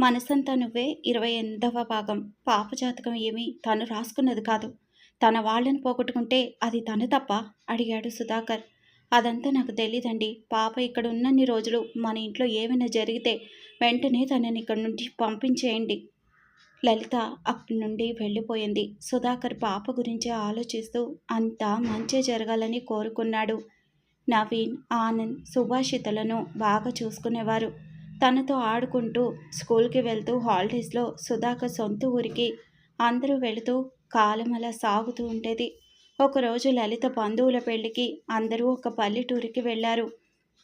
మనసంతా నువ్వే ఇరవై ఎనిమిదవ భాగం. పాప జాతకం ఏమీ తను రాసుకున్నది కాదు. తన వాళ్ళని పోగొట్టుకుంటే అది తను తప్ప? అడిగాడు సుధాకర్. అదంతా నాకు తెలియదండి పాప ఇక్కడ ఉన్నన్ని రోజులు మన ఇంట్లో ఏమైనా జరిగితే వెంటనే తనని ఇక్కడి నుండి పంపించేయండి. లలిత అక్కడి నుండి వెళ్ళిపోయింది. సుధాకర్ పాప గురించి ఆలోచిస్తూ అంతా మంచి జరగాలని కోరుకున్నాడు. నవీన్ ఆనంద్ సుభాషితలను బాగా చూసుకునేవారు. తనతో ఆడుకుంటూ స్కూల్కి వెళ్తూ హాలిడేస్లో సుధాకర్ సొంత ఊరికి అందరూ వెళుతూ కాలం అలా సాగుతూ ఉండేది ఒకరోజు లలిత బంధువుల పెళ్ళికి అందరూ ఒక పల్లెటూరికి వెళ్ళారు.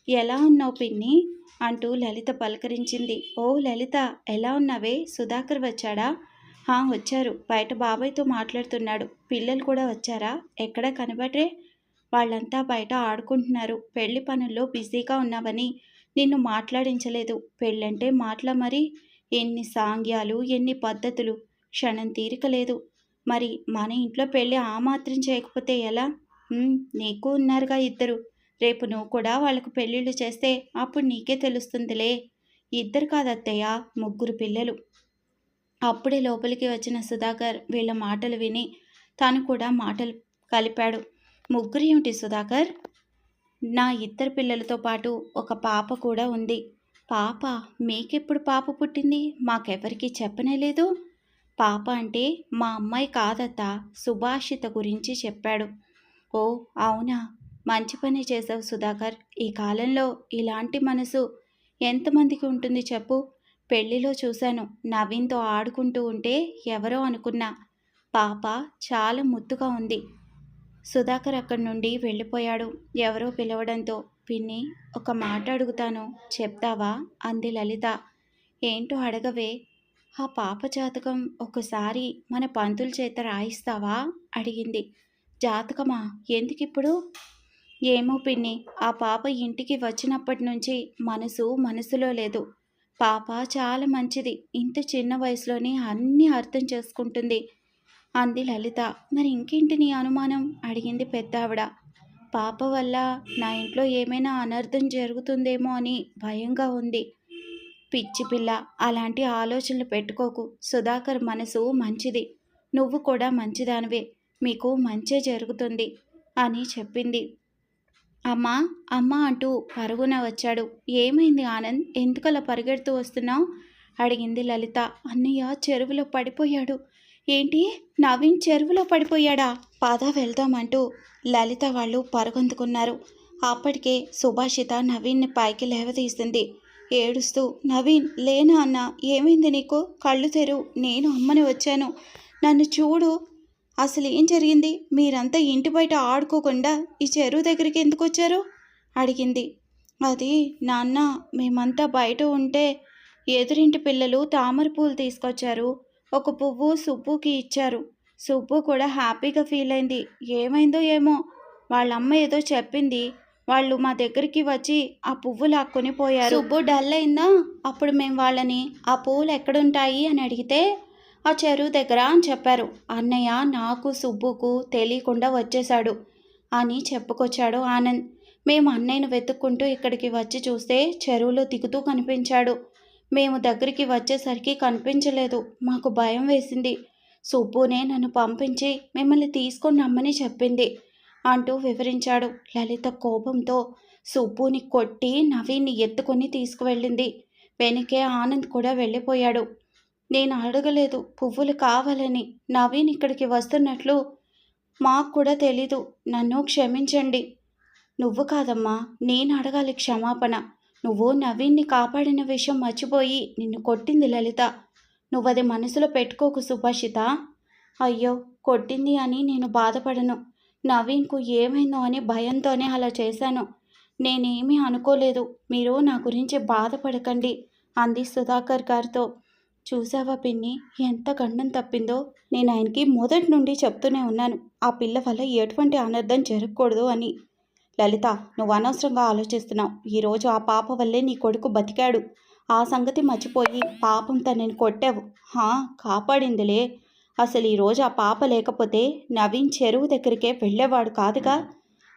ఎలా ఉన్నావు పిన్ని? అంటూ లలిత పలకరించింది. ఓ లలిత ఎలా ఉన్నావే? సుధాకర్ వచ్చాడా? హా వచ్చారు. బయట బాబాయ్తో మాట్లాడుతున్నాడు. పిల్లలు కూడా వచ్చారా? ఎక్కడ కనబడరే? వాళ్ళంతా బయట ఆడుకుంటున్నారు. పెళ్ళి పనుల్లో బిజీగా ఉన్నావని నిన్ను మాట్లాడించలేదు. పెళ్ళంటే మాటల మరి? ఎన్ని సాంగ్యాలు ఎన్ని పద్ధతులు? క్షణం తీరిక లేదు మరి మన ఇంట్లో పెళ్ళి ఆ మాత్రం చేయకపోతే ఎలా? నీకు ఉన్నారుగా ఇద్దరు. రేపు నువ్వు కూడా వాళ్ళకు పెళ్ళిళ్ళు చేస్తే అప్పుడు నీకే తెలుస్తుందిలే. ఇద్దరు కాదత్తయ్య ముగ్గురు పిల్లలు. అప్పుడే లోపలికి వచ్చిన సుధాకర్ వీళ్ళ మాటలు విని తను కూడా మాటలు కలిపాడు. ముగ్గురు ఏమిటి సుధాకర్? నా ఇద్దరు పిల్లలతో పాటు ఒక పాప కూడా ఉంది. పాప మీకెప్పుడు పాప పుట్టింది? మాకెవరికి చెప్పనే లేదు. పాప అంటే మా అమ్మాయి కాదత్త సుభాషిత గురించి చెప్పాడు. ఓ అవునా? మంచి పని చేసావు సుధాకర్. ఈ కాలంలో ఇలాంటి మనసు ఎంతమందికి ఉంటుంది చెప్పు? పెళ్ళిలో చూశాను. నవీన్తో ఆడుకుంటూ ఉంటే ఎవరో అనుకున్నా. పాప చాలా ముద్దుగా ఉంది. సుధాకర్ అక్కడి నుండి వెళ్ళిపోయాడు. ఎవరో పిలవడంతో పిన్ని ఒక మాట అడుగుతాను. చెప్తావా? అంది లలిత. ఏంటో అడగవే. ఆ పాప జాతకం ఒకసారి మన పంతుల చేత రాయిస్తావా? అడిగింది. జాతకమా? ఎందుకిప్పుడు? ఏమో పిన్ని ఆ పాప ఇంటికి వచ్చినప్పటి నుంచి మనసు మనసులో లేదు. పాప చాలా మంచిది. ఇంత చిన్న వయసులోనే అన్నీ అర్థం చేసుకుంటుంది. అంది లలిత. మరి ఇంకేంటి నీ అనుమానం? అడిగింది పెద్దావిడ. పాప వల్ల నా ఇంట్లో ఏమైనా అనర్థం జరుగుతుందేమో అని భయంగా ఉంది. పిచ్చి పిల్ల అలాంటి ఆలోచనలు పెట్టుకోకు. సుధాకర్ మనసు మంచిది. నువ్వు కూడా మంచిదానివే. మీకు మంచే జరుగుతుంది అని చెప్పింది. అమ్మా అమ్మా అంటూ పరుగున వచ్చాడు. ఏమైంది ఆనంద్? ఎందుకలా పరిగెడుతూ వస్తున్నావు? అడిగింది లలిత. అన్నయ్య చెరువులో పడిపోయాడు. ఏంటి? నవీన్ చెరువులో పడిపోయాడా? పద వెళ్దామంటూ లలిత వాళ్ళు పరుగొందుకున్నారు. అప్పటికే సుభాషిత నవీన్ని పైకి లేవదీసింది. ఏడుస్తూ నవీన్ లేనా అన్న? ఏమైంది నీకు? కళ్ళు తెరు. నేను అమ్మని వచ్చాను. నన్ను చూడు. అసలు ఏం జరిగింది? మీరంతా ఇంటి బయట ఆడుకోకుండా ఈ చెరువు దగ్గరికి ఎందుకు వచ్చారు? అడిగింది. అది నాన్న మేమంతా బయట ఉంటే ఎదురింటి పిల్లలు తామర పూలు తీసుకొచ్చారు. ఒక పువ్వు సుబ్బుకి ఇచ్చారు. సుబ్బు కూడా హ్యాపీగా ఫీల్ అయింది. ఏమైందో ఏమో. వాళ్ళ అమ్మ ఏదో చెప్పింది. వాళ్ళు మా దగ్గరికి వచ్చి ఆ పువ్వు లాక్కొని పోయారు. సుబ్బు డల్ అయిందా? అప్పుడు మేము వాళ్ళని ఆ పువ్వులు ఎక్కడుంటాయి? అని అడిగితే ఆ చెరువు దగ్గర అని చెప్పారు. అన్నయ్య నాకు సుబ్బుకు తెలియకుండా వచ్చేశాడు అని చెప్పుకొచ్చాడు ఆనంద్. మేము అన్నయ్యను వెతుక్కుంటూ ఇక్కడికి వచ్చి చూస్తే చెరువులో దిగుతూ కనిపించాడు. మేము దగ్గరికి వచ్చేసరికి కనిపించలేదు. మాకు భయం వేసింది. సుబ్బునే నన్ను పంపించి మిమ్మల్ని తీసుకొని రమ్మని చెప్పింది అంటూ వివరించాడు. లలిత కోపంతో సుబ్బుని కొట్టి నవీన్ని ఎత్తుకొని తీసుకువెళ్ళింది. వెనకే ఆనంద్ కూడా వెళ్ళిపోయాడు. నేను అడగలేదు పువ్వులు కావాలని. నవీన్ ఇక్కడికి వస్తున్నట్లు మాకు కూడా తెలీదు. నన్ను క్షమించండి. నువ్వు కాదమ్మా నేను అడగాలి క్షమాపణ. నువ్వు నవీన్ని కాపాడిన విషయం మర్చిపోయి నిన్ను కొట్టింది లలిత. నువ్వది మనసులో పెట్టుకోకు సుభాషిత. అయ్యో కొట్టింది అని నేను బాధపడను. నవీన్కు ఏమైందో అని భయంతోనే అలా చేశాను. నేనేమీ అనుకోలేదు. మీరు నా గురించి బాధపడకండి అంది సుధాకర్ గారితో. చూసావా పిన్ని ఎంత గండం తప్పిందో? నేను ఆయనకి మొదటి నుండి చెప్తూనే ఉన్నాను. ఆ పిల్ల వల్ల ఎటువంటి అనర్థం జరగకూడదు అని. లలిత నువ్వు అనవసరంగా ఆలోచిస్తున్నావు ఈరోజు ఆ పాప వల్లే నీ కొడుకు బతికాడు. ఆ సంగతి మర్చిపోయి పాపం తనని కొట్టావు. హా కాపాడిందిలే. అసలు ఈరోజు ఆ పాప లేకపోతే నవీన్ చెరువు దగ్గరికే వెళ్ళేవాడు కాదుగా?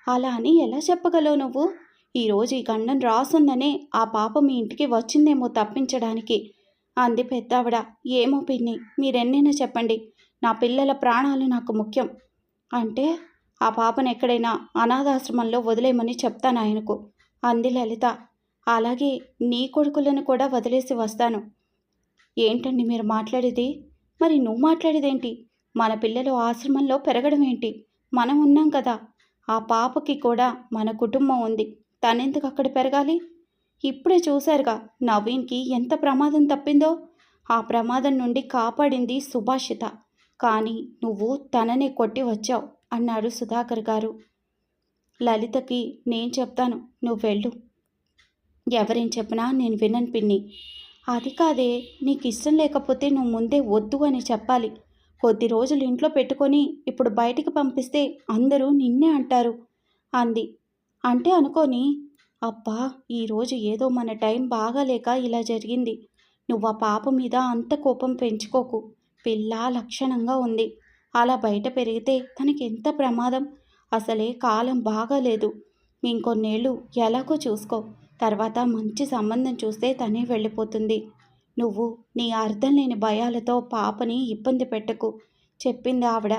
అలా అని ఎలా చెప్పగలవు నువ్వు? ఈరోజు ఈ గండం రాసుందనే ఆ పాప మీ ఇంటికి వచ్చిందేమో తప్పించడానికి. అంది పెద్దావిడ. ఏమో పిన్ని మీరెన్నైనా చెప్పండి. నా పిల్లల ప్రాణాలు నాకు ముఖ్యం. అంటే ఆ పాపను ఎక్కడైనా అనాథాశ్రమంలో వదిలేయమని చెప్తాను ఆయనకు. అంది లలిత. అలాగే నీ కొడుకులను కూడా వదిలేసి వస్తాను. ఏంటండి మీరు మాట్లాడేది? మరి నువ్వు మాట్లాడేదేంటి? మన పిల్లలు ఆశ్రమంలో పెరగడం ఏంటి? మనం ఉన్నాం కదా. ఆ పాపకి కూడా మన కుటుంబం ఉంది. తనెందుకు అక్కడ పెరగాలి? ఇప్పుడే చూశారుగా నవీన్కి ఎంత ప్రమాదం తప్పిందో. ఆ ప్రమాదం నుండి కాపాడింది సుభాషిత. కానీ నువ్వు తననే కొట్టి వచ్చావు. అన్నాడు సుధాకర్ గారు. లలితకి నేను చెప్తాను నువ్వు వెళ్ళు. ఎవరేం చెప్పినా నేను వినను పిన్ని. అది కాదే నీకు ఇష్టం లేకపోతే నువ్వు ముందే వద్దు అని చెప్పాలి. కొద్ది రోజులు ఇంట్లో పెట్టుకొని ఇప్పుడు బయటికి పంపిస్తే అందరూ నిన్నే అంటారు అంది. అంటే అనుకోని అబ్బా ఈరోజు ఏదో మన టైం బాగాలేక ఇలా జరిగింది. నువ్వు ఆ పాప మీద అంత కోపం పెంచుకోకు. పిల్ల లక్షణంగా ఉంది. అలా బయట పెరిగితే తనకి ఎంత ప్రమాదం? అసలే కాలం బాగాలేదు. ఇంకొన్నేళ్ళు ఎలాగో చూసుకో. తర్వాత మంచి సంబంధం చూస్తే తనే వెళ్ళిపోతుంది. నువ్వు నీ అర్థం లేని భయాలతో పాపని ఇబ్బంది పెట్టకు. చెప్పింది ఆవిడ.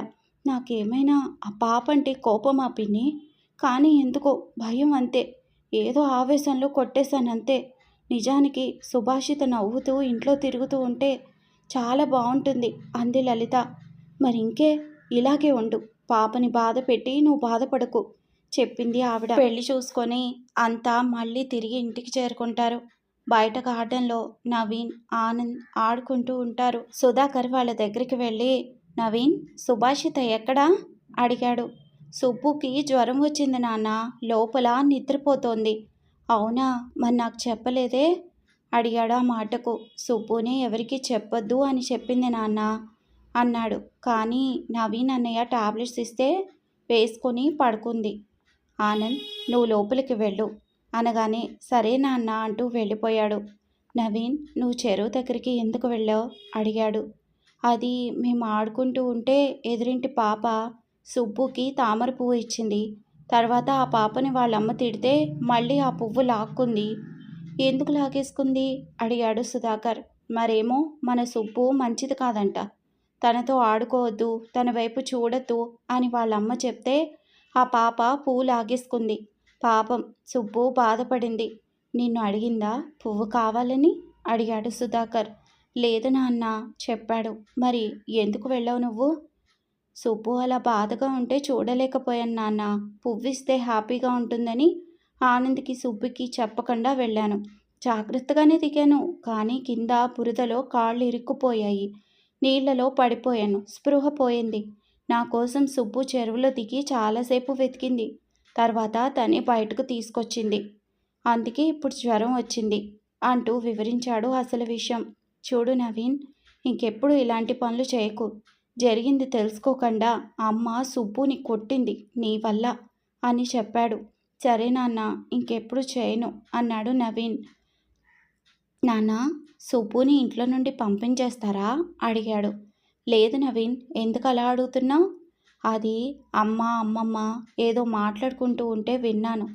నాకేమైనా ఆ పాప అంటే కోపమా పిన్ని? కానీ ఎందుకో భయం అంతే. ఏదో ఆవేశంలో కొట్టేశానంతే. నిజానికి సుభాషిత నవ్వుతూ ఇంట్లో తిరుగుతూ ఉంటే చాలా బాగుంటుంది అంది లలిత. మరి ఇంకే ఇలాగే ఉండు. పాపని బాధ పెట్టి నువ్వు బాధపడకు చెప్పింది ఆవిడ. పెళ్ళి చూసుకొని అంతా మళ్ళీ తిరిగి ఇంటికి చేరుకుంటారు. బయట గార్డెన్లో నవీన్ ఆనంద్ ఆడుకుంటూ ఉంటారు. సుధాకర్ వాళ్ళ దగ్గరికి వెళ్ళి నవీన్ సుభాషిత ఎక్కడా? అడిగాడు. సుబ్బుకి జ్వరం వచ్చింది నాన్న. లోపల నిద్రపోతోంది. అవునా? మరి నాకు చెప్పలేదే? అడిగాడు ఆ మాటకు. సుబ్బుని ఎవరికి చెప్పొద్దు అని చెప్పింది నాన్న. అన్నాడు. కానీ నవీన్ అన్నయ్య టాబ్లెట్స్ ఇస్తే వేసుకొని పడుకుంది. ఆనంద్ నువ్వు లోపలికి వెళ్ళు. అనగానే సరే నాన్న అంటూ వెళ్ళిపోయాడు. నవీన్ నువ్వు చెరువు దగ్గరికి ఎందుకు వెళ్ళావు? అడిగాడు. అది మేము ఆడుకుంటూ ఉంటే ఎదురింటి పాప సుబ్బుకి తామర పువ్వు ఇచ్చింది. తర్వాత ఆ పాపని వాళ్ళమ్మ తిడితే మళ్ళీ ఆ పువ్వు లాక్కుంది. ఎందుకు లాగేసుకుంది? అడిగాడు సుధాకర్. మరేమో మన సుబ్బు మంచిది కాదంట. తనతో ఆడుకోవద్దు తన వైపు చూడద్దు అని వాళ్ళమ్మ చెప్తే ఆ పాప పువ్వు లాగేసుకుంది పాపం సుబ్బు బాధపడింది. నిన్ను అడిగిందా? పువ్వు కావాలని? అడిగాడు సుధాకర్. లేదు నాన్న చెప్పాడు. మరి ఎందుకు వెళ్ళావు నువ్వు? సుబ్బు అలా బాధగా ఉంటే చూడలేకపోయాను నాన్న. పువ్విస్తే హ్యాపీగా ఉంటుందని ఆనంద్కి సుబ్బుకి చెప్పకుండా వెళ్ళాను. జాగ్రత్తగానే దిగాను. కానీ కింద బురదలో కాళ్ళు ఇరుక్కుపోయాయి. నీళ్ళలో పడిపోయాను. స్పృహ పోయింది. నా కోసం సుబ్బు చెరువులో దిగి చాలాసేపు వెతికింది. తర్వాత తనే బయటకు తీసుకొచ్చింది. అందుకే ఇప్పుడు జ్వరం వచ్చింది అంటూ వివరించాడు అసలు విషయం. చూడు నవీన్ ఇంకెప్పుడు ఇలాంటి పనులు చేయకు. జరిగింది తెలుసుకోకుండా అమ్మ సుబ్బుని కొట్టింది నీ వల్ల అని చెప్పాడు. సరే నాన్న ఇంకెప్పుడు చేయను అన్నాడు నవీన్. నానా సుబ్బుని ఇంట్లో నుండి పంపించేస్తారా? అడిగాడు. లేదు నవీన్ ఎందుకు అలా అడుగుతున్నావు? అది అమ్మ అమ్మమ్మ ఏదో మాట్లాడుకుంటూ ఉంటే విన్నాను.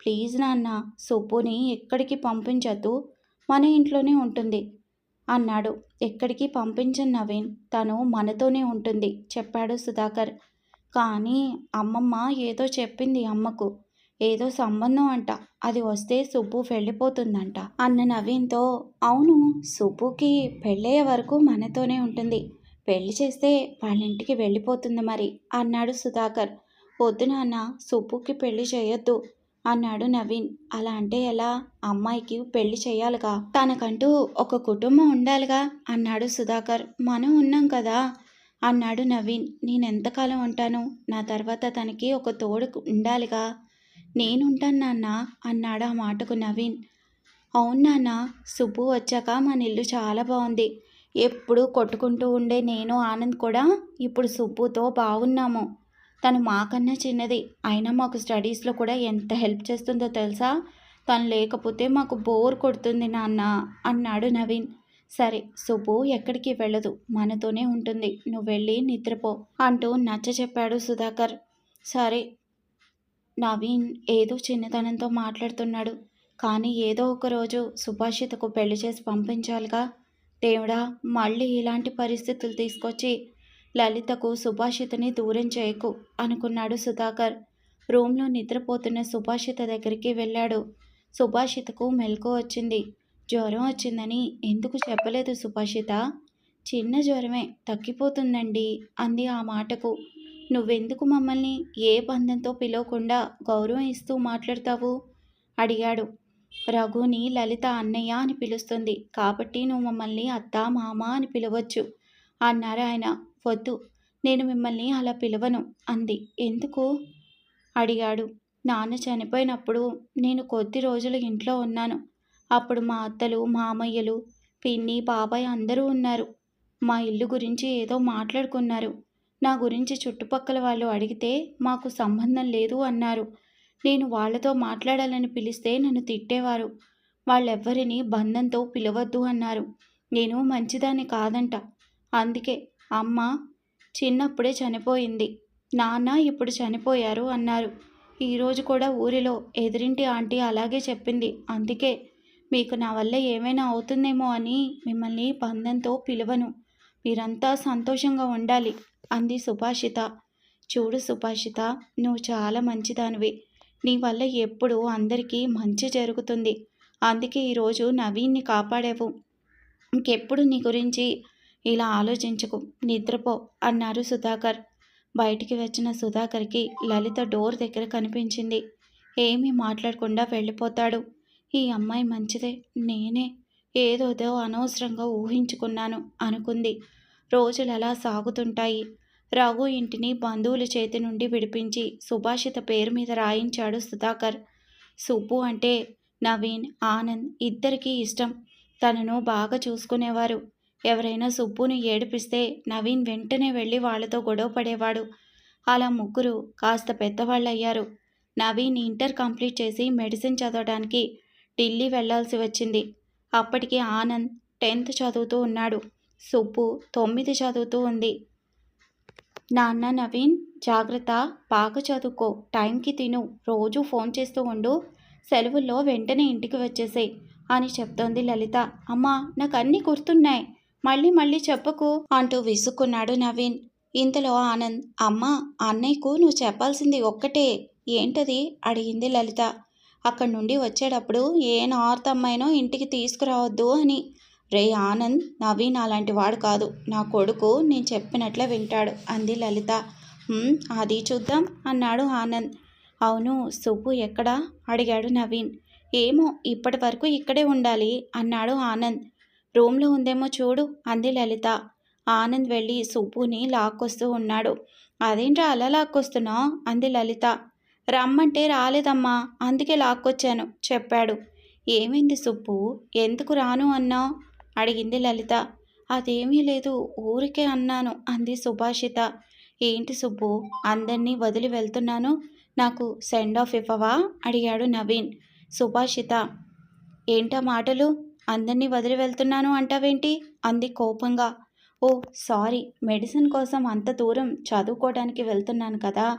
ప్లీజ్ నాన్న సుబ్బుని ఎక్కడికి పంపించద్దు మన ఇంట్లోనే ఉంటుంది అన్నాడు. ఎక్కడికి పంపించను నవీన్ తను మనతోనే ఉంటుంది చెప్పాడు సుధాకర్. కానీ అమ్మమ్మ ఏదో చెప్పింది అమ్మకు. ఏదో సంబంధం అంట. అది వస్తే సుబ్బు వెళ్ళిపోతుందంట. అన్న నవీన్తో అవును సుబ్బుకి పెళ్ళయ్యే వరకు మనతోనే ఉంటుంది. పెళ్ళి చేస్తే వాళ్ళ ఇంటికి వెళ్ళిపోతుంది మరి అన్నాడు సుధాకర్. వద్దు నాన్న సుబ్బుకి పెళ్ళి చేయొద్దు అన్నాడు నవీన్. అలా అంటే ఎలా? అమ్మాయికి పెళ్ళి చేయాలిగా? తనకంటూ ఒక కుటుంబం ఉండాలిగా? అన్నాడు సుధాకర్. మనం ఉన్నాం కదా అన్నాడు నవీన్. నేను ఎంతకాలం ఉంటాను? నా తర్వాత తనకి ఒక తోడు ఉండాలిగా? నేనుంటాను నాన్న అన్నాడు ఆ మాటకు నవీన్. అవును నాన్న సుబ్బు వచ్చాక మన ఇల్లు చాలా బాగుంది ఎప్పుడు కొట్టుకుంటూ ఉండే నేను ఆనంద్ కూడా ఇప్పుడు సుబ్బుతో బాగున్నాము తను మాకన్నా చిన్నది. అయినా మాకు స్టడీస్లో కూడా ఎంత హెల్ప్ చేస్తుందో తెలుసా? తను లేకపోతే మాకు బోర్ కొడుతుంది నాన్న అన్నాడు నవీన్. సరే సుబ్బు ఎక్కడికి వెళ్ళదు. మనతోనే ఉంటుంది. నువ్వు వెళ్ళి నిద్రపో అంటూ నచ్చ చెప్పాడు సుధాకర్. సరే నవీన్ ఏదో చిన్నతనంతో మాట్లాడుతున్నాడు. కానీ ఏదో ఒక రోజు సుభాషితకు పెళ్ళి చేసి పంపించాలిగా. దేవుడా మళ్ళీ ఇలాంటి పరిస్థితులు తీసుకొచ్చి లలితకు సుభాషితని దూరం చేయకు అనుకున్నాడు సుధాకర్. రూమ్లో నిద్రపోతున్న సుభాషిత దగ్గరికి వెళ్ళాడు. సుభాషితకు మెలకు వచ్చింది. జ్వరం వచ్చిందని ఎందుకు చెప్పలేదు సుభాషిత? చిన్న జ్వరమే తగ్గిపోతుందండి అంది ఆ మాటకు. నువ్వెందుకు మమ్మల్ని ఏ బంధంతో పిలవకుండా గౌరవం ఇస్తూ మాట్లాడతావు? అడిగాడు. రఘుని లలిత అన్నయ్య అని పిలుస్తుంది. కాబట్టి నువ్వు మమ్మల్ని అత్త మామ అని పిలవచ్చు అన్నారు ఆయన. వద్దు నేను మిమ్మల్ని అలా పిలవను అంది. ఎందుకు? అడిగాడు. నాన్న చనిపోయినప్పుడు నేను కొద్ది రోజులు ఇంట్లో ఉన్నాను. అప్పుడు మా అత్తలు మామయ్యలు పిన్ని బాబాయ్ అందరూ ఉన్నారు. మా ఇల్లు గురించి ఏదో మాట్లాడుకున్నారు. నా గురించి చుట్టుపక్కల వాళ్ళు అడిగితే మాకు సంబంధం లేదు అన్నారు. నేను వాళ్ళతో మాట్లాడాలని పిలిస్తే నన్ను తిట్టేవారు. వాళ్ళెవ్వరిని బంధంతో పిలవద్దు అన్నారు. నేను మంచిదాన్ని కాదంట. అందుకే అమ్మ చిన్నప్పుడే చనిపోయింది. నాన్న ఇప్పుడు చనిపోయారు అన్నారు. ఈరోజు కూడా ఊరిలో ఎదిరింటి ఆంటీ అలాగే చెప్పింది. అందుకే మీకు నా వల్ల ఏమైనా అవుతుందేమో అని మిమ్మల్ని బంధంతో పిలవను. మీరంతా సంతోషంగా ఉండాలి. అంది సుభాషిత. చూడు సుభాషిత నువ్వు చాలా మంచిదానివి. నీ వల్ల ఎప్పుడు అందరికీ మంచి జరుగుతుంది. అందుకే ఈరోజు నవీన్ని కాపాడావు. ఇంకెప్పుడు నీ గురించి ఇలా ఆలోచించకు. నిద్రపో అన్నారు సుధాకర్. బయటికి వచ్చిన సుధాకర్కి లలిత డోర్ దగ్గర కనిపించింది. ఏమీ మాట్లాడకుండా వెళ్ళిపోతాడు. ఈ అమ్మాయి మంచిదే. నేనే ఏదోదో అనవసరంగా ఊహించుకున్నాను అనుకుంది. రోజులు ఎలా సాగుతుంటాయి. రఘు ఇంటిని బంధువుల చేతి నుండి విడిపించి సుభాషిత పేరు మీద రాయించాడు సుధాకర్. సుబ్బు అంటే నవీన్ ఆనంద్ ఇద్దరికీ ఇష్టం. తనను బాగా చూసుకునేవారు. ఎవరైనా సుబ్బును ఏడిపిస్తే నవీన్ వెంటనే వెళ్ళి వాళ్ళతో గొడవ పడేవాడు. అలా ముగ్గురు కాస్త పెద్దవాళ్ళయ్యారు. నవీన్ ఇంటర్ కంప్లీట్ చేసి మెడిసిన్ చదవడానికి ఢిల్లీ వెళ్ళాల్సి వచ్చింది. అప్పటికి ఆనంద్ టెన్త్ చదువుతూ ఉన్నాడు. సుబ్బు తొమ్మిది చదువుతూ ఉంది. నాన్న నవీన్ జాగ్రత్త బాగా చదువుకో టైంకి తిను రోజు ఫోన్ చేస్తూ ఉండు సెలవుల్లో వెంటనే ఇంటికి వచ్చేసే అని చెప్తోంది లలిత. అమ్మా నాకు అన్నీ గుర్తున్నాయి. మళ్ళీ మళ్ళీ చెప్పకు అంటూ విసుక్కున్నాడు నవీన్. ఇంతలో ఆనంద్ అమ్మ అన్నయ్యకు నువ్వు చెప్పాల్సింది ఒక్కటే ఏంటది? అడిగింది లలిత. అక్కడి నుండి వచ్చేటప్పుడు ఏ నార్త్ అమ్మాయినో ఇంటికి తీసుకురావద్దు అని రే ఆనంద్ నవీన్ అలాంటి వాడు కాదు. నా కొడుకు నేను చెప్పినట్లే వింటాడు అంది లలిత. అది చూద్దాం అన్నాడు ఆనంద్. అవును సుబ్బు ఎక్కడా? అడిగాడు నవీన్. ఏమో ఇప్పటి వరకు ఇక్కడే ఉండాలి అన్నాడు ఆనంద్. రూమ్లో ఉందేమో చూడు అంది లలిత. ఆనంద్ వెళ్ళి సుబ్బుని లాక్కొస్తూ ఉన్నాడు. అదేంట్రా అలా లాక్కొస్తున్నావు? అంది లలిత. రమ్మంటే రాలేదమ్మా అందుకే లాక్కొచ్చాను చెప్పాడు. ఏమైంది సుబ్బు? ఎందుకు రాను అన్నావు? అడిగింది లలిత. అదేమీ లేదు ఊరికే అన్నాను అంది సుభాషిత. ఏంటి సుబ్బు అందరినీ వదిలి వెళ్తున్నాను నాకు సెండ్ ఆఫ్ ఇవ్వవా? అడిగాడు నవీన్. సుభాషిత. ఏంటా మాటలు? అందరినీ వదిలి వెళ్తున్నాను అంటావేంటి? అంది కోపంగా. ఓ సారీ మెడిసిన్ కోసం అంత దూరం చదువుకోవడానికి వెళ్తున్నాను కదా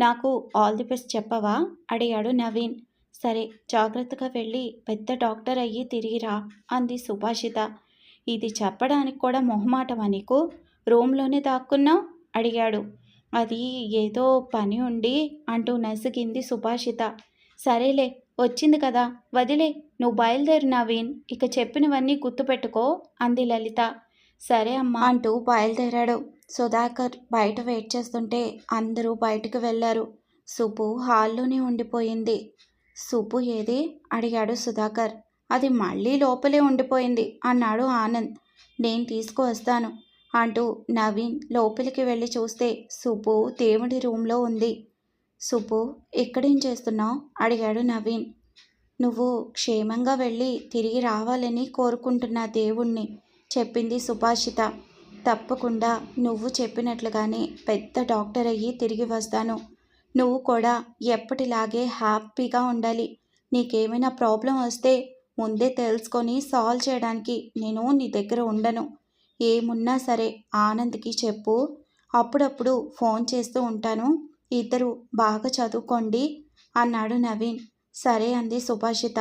నాకు ఆల్ ది బెస్ట్ చెప్పవా? అడిగాడు నవీన్. సరే జాగ్రత్తగా వెళ్ళి పెద్ద డాక్టర్ అయ్యి తిరిగిరా అంది సుభాషిత. ఇది చెప్పడానికి కూడా మొహమాటమా నీకు? రూమ్లోనే దాక్కున్నావు? అడిగాడు. అది ఏదో పని ఉండి అంటూ నసిగింది సుభాషిత. సరేలే వచ్చింది కదా వదిలే నువ్వు బయలుదేరు నవీన్ ఇక చెప్పినవన్నీ గుర్తుపెట్టుకో అంది లలిత. సరే అమ్మా అంటూ బయలుదేరాడు. సుధాకర్ బయట వెయిట్ చేస్తుంటే అందరూ బయటకు వెళ్ళారు. సుబ్బు హాల్లోనే ఉండిపోయింది. సుబ్బు ఏది? అడిగాడు సుధాకర్. అది మళ్ళీ లోపలే ఉండిపోయింది అన్నాడు ఆనంద్. నేను తీసుకువస్తాను అంటూ నవీన్ లోపలికి వెళ్ళి చూస్తే సుబ్బు దేవుడి రూమ్లో ఉంది. సుబ్బు ఎక్కడేం చేస్తున్నావు? అడిగాడు నవీన్. నువ్వు క్షేమంగా వెళ్ళి తిరిగి రావాలని కోరుకుంటున్న దేవుణ్ణి చెప్పింది సుభాషిత. తప్పకుండా నువ్వు చెప్పినట్లుగానే పెద్ద డాక్టర్ అయ్యి తిరిగి వస్తాను. నువ్వు కూడా ఎప్పటిలాగే హ్యాపీగా ఉండాలి. నీకేమైనా ప్రాబ్లం వస్తే ముందే తెలుసుకొని సాల్వ్ చేయడానికి నేను నీ దగ్గర ఉండను. ఏమున్నా సరే ఆనంద్కి చెప్పు. అప్పుడప్పుడు ఫోన్ చేస్తూ ఉంటాను. ఇద్దరు బాగా చదువుకోండి అన్నాడు నవీన్. సరే అంది సుభాషిత.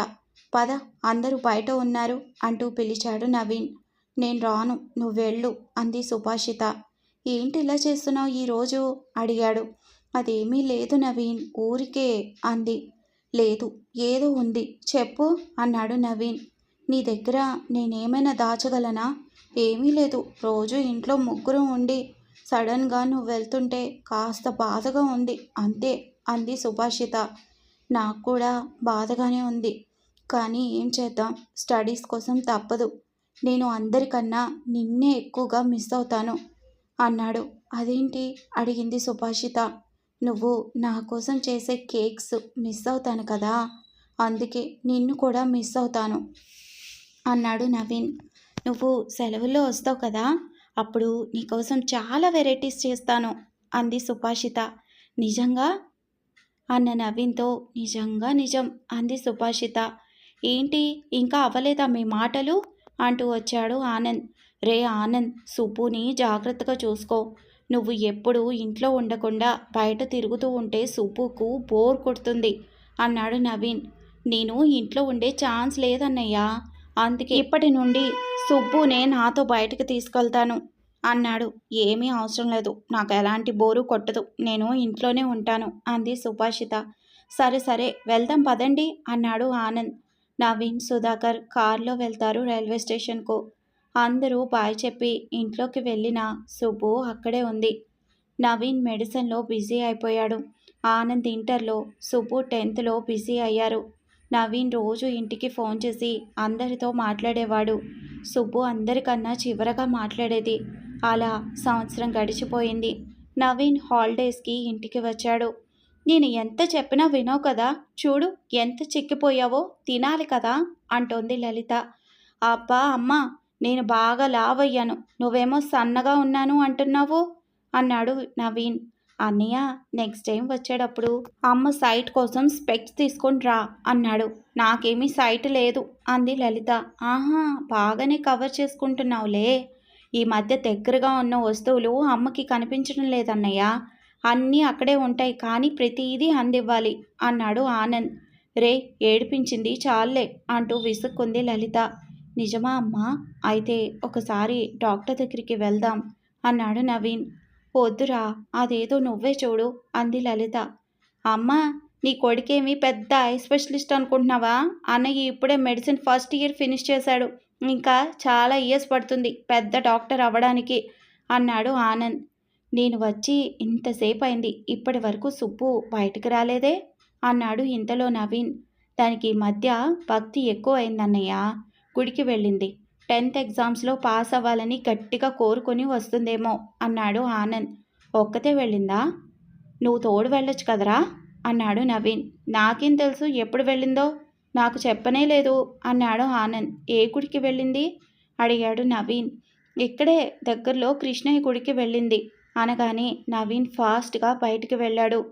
పద అందరూ బయట ఉన్నారు అంటూ పిలిచాడు నవీన్. నేను రాను నువ్వు వెళ్ళు అంది సుభాషిత. ఏంటి ఇలా చేస్తున్నావు ఈరోజు అడిగాడు. అదేమీ లేదు నవీన్. ఊరికే అంది. లేదు ఏదో ఉంది. చెప్పు అన్నాడు నవీన్. నీ దగ్గర నేనేమైనా దాచగలనా? ఏమీ లేదు. రోజు ఇంట్లో ముగ్గురు ఉండి సడన్గా నువ్వు వెళ్తుంటే కాస్త బాధగా ఉంది. అంతే అంది సుభాషిత. నాకు కూడా బాధగానే ఉంది. కానీ ఏం చేద్దాం? స్టడీస్ కోసం తప్పదు. నేను అందరికన్నా నిన్నే ఎక్కువగా మిస్ అవుతాను అన్నాడు. అదేంటి? అడిగింది సుభాషిత. నువ్వు నా కోసం చేసే కేక్స్ మిస్ అవుతాను కదా అందుకే నిన్ను కూడా మిస్ అవుతాను అన్నాడు నవీన్. నువ్వు సెలవుల్లో వస్తావు కదా అప్పుడు నీకోసం చాలా వెరైటీస్ చేస్తాను అంది సుభాషిత. నిజంగా? అన్న నవీన్తో నిజంగా నిజం అంది సుభాషిత. ఏంటి ఇంకా అవ్వలేదా మీ మాటలు? అంటూ వచ్చాడు ఆనంద్. రే ఆనంద్ సుబ్బుని జాగ్రత్తగా చూసుకో. నువ్వు ఎప్పుడు ఇంట్లో ఉండకుండా బయట తిరుగుతూ ఉంటే సుబ్బుకు బోర్ కొడుతుంది అన్నాడు నవీన్. నేను ఇంట్లో ఉండే ఛాన్స్ లేదన్నయ్యా. అందుకే ఇప్పటి నుండి సుబ్బునే నాతో బయటకు తీసుకెళ్తాను అన్నాడు. ఏమీ అవసరం లేదు. నాకు ఎలాంటి బోరు కొట్టదు. నేను ఇంట్లోనే ఉంటాను అంది సుభాషిత. సరే సరే వెళ్దాం పదండి అన్నాడు ఆనంద్. నవీన్ సుధాకర్ కారులో వెళ్తారు రైల్వే స్టేషన్కు. అందరూ బాయ్ చెప్పి ఇంట్లోకి వెళ్ళిన సుబ్బు అక్కడే ఉంది. నవీన్ మెడిసిన్లో బిజీ అయిపోయాడు. ఆనంద్ ఇంటర్లో సుబ్బు టెన్త్లో బిజీ అయ్యారు. నవీన్ రోజు ఇంటికి ఫోన్ చేసి అందరితో మాట్లాడేవాడు. సుబ్బు అందరికన్నా చివరగా మాట్లాడేది. అలా సంవత్సరం గడిచిపోయింది. నవీన్ హాలిడేస్కి ఇంటికి వచ్చాడు. నేను ఎంత చెప్పినా వినవు కదా. చూడు ఎంత చిక్కిపోయావో తినాలి కదా అంటోంది లలిత. అబ్బా అమ్మ నేను బాగా లావయ్యాను. నువ్వేమో సన్నగా ఉన్నాను అంటున్నావు? అన్నాడు నవీన్. అన్నయ్య నెక్స్ట్ టైం వచ్చేటప్పుడు అమ్మ సైట్ కోసం స్పెక్స్ తీసుకొని రా అన్నాడు. నాకేమీ సైట్ లేదు అంది లలిత. ఆహా బాగానే కవర్ చేసుకుంటున్నావులే. ఈ మధ్య దగ్గరగా ఉన్న వస్తువులు అమ్మకి కనిపించడం లేదన్నయ్య. అన్నీ అక్కడే ఉంటాయి కానీ ప్రతిదీ అందివ్వాలి అన్నాడు ఆనంద్. రే ఏడిపించింది చాలే అంటూ విసుక్కుంది లలిత. నిజమా అమ్మా అయితే ఒకసారి డాక్టర్ దగ్గరికి వెళ్దాం అన్నాడు నవీన్. వద్దురా అదేదో నువ్వే చూడు అంది లలిత. అమ్మా నీ కొడుకేమి పెద్ద ఐ స్పెషలిస్ట్ అనుకుంటున్నావా? అన్నయ్య ఇప్పుడే మెడిసిన్ ఫస్ట్ ఇయర్ ఫినిష్ చేశాడు. ఇంకా చాలా ఇయర్స్ పడుతుంది పెద్ద డాక్టర్ అవ్వడానికి అన్నాడు ఆనంద్. నేను వచ్చి ఇంతసేపు అయింది ఇప్పటి వరకు సుబ్బు బయటకు రాలేదే? అన్నాడు ఇంతలో నవీన్. దానికి ఈ మధ్య భక్తి ఎక్కువ అయిందన్నయ్య. గుడికి వెళ్ళింది. టెన్త్ ఎగ్జామ్స్లో పాస్ అవ్వాలని గట్టిగా కోరుకొని వస్తుందేమో అన్నాడు ఆనంద్. ఒక్కతే వెళ్ళిందా? నువ్వు తోడు వెళ్ళొచ్చు కదరా? అన్నాడు నవీన్. నాకేం తెలుసు ఎప్పుడు వెళ్ళిందో? నాకు చెప్పనే లేదు అన్నాడు ఆనంద్. ఏ గుడికి వెళ్ళింది? అడిగాడు నవీన్. ఇక్కడే దగ్గరలో కృష్ణయ్య గుడికి వెళ్ళింది అనగానే నవీన్ ఫాస్ట్గా బయటికి వెళ్ళాడు.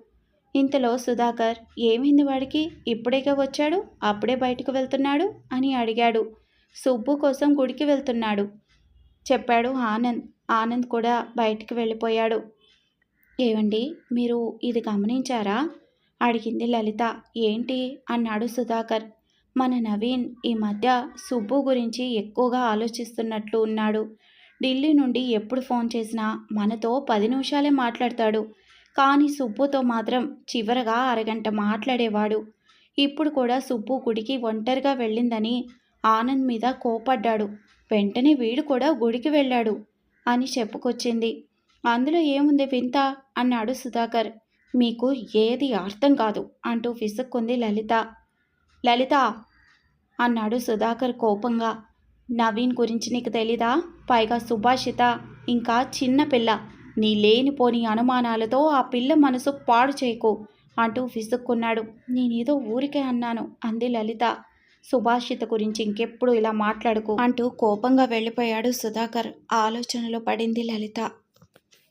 ఇంతలో సుధాకర్ ఏమైంది వాడికి? ఇప్పుడేగా వచ్చాడు? అప్పుడే బయటకు వెళ్తున్నాడు? అని అడిగాడు. సుబ్బు కోసం గుడికి వెళ్తున్నాడు. చెప్పాడు ఆనంద్. ఆనంద్ కూడా బయటికి వెళ్ళిపోయాడు. ఏవండి మీరు ఇది గమనించారా? అడిగింది లలిత. ఏంటి? అన్నాడు సుధాకర్. మన నవీన్ ఈ మధ్య సుబ్బు గురించి ఎక్కువగా ఆలోచిస్తున్నట్లు ఉన్నాడు. ఢిల్లీ నుండి ఎప్పుడు ఫోన్ చేసినా మనతో పది నిమిషాలే మాట్లాడతాడు. కానీ సుబ్బుతో మాత్రం చివరగా అరగంట మాట్లాడేవాడు. ఇప్పుడు కూడా సుబ్బు గుడికి ఒంటరిగా వెళ్ళిందని ఆనంద్ మీద కోపడ్డాడు. వెంటనే వీడు కూడా గుడికి వెళ్ళాడు అని చెప్పుకొచ్చింది. అందులో ఏముంది వింత? అన్నాడు సుధాకర్. మీకు ఏది అర్థం కాదు అంటూ విసుక్కుంది లలిత. లలిత! అన్నాడు సుధాకర్ కోపంగా. నవీన్ గురించి నీకు తెలీదా? పైగా సుభాషిత ఇంకా చిన్న పిల్ల. నీ లేనిపోని అనుమానాలతో ఆ పిల్ల మనసు పాడు చేయకు అంటూ విసుక్కున్నాడు. నేనేదో ఊరికే అన్నాను అంది లలిత. సుభాషిత గురించి ఇంకెప్పుడు ఇలా మాట్లాడుకో? అంటూ కోపంగా వెళ్ళిపోయాడు సుధాకర్. ఆలోచనలో పడింది లలిత.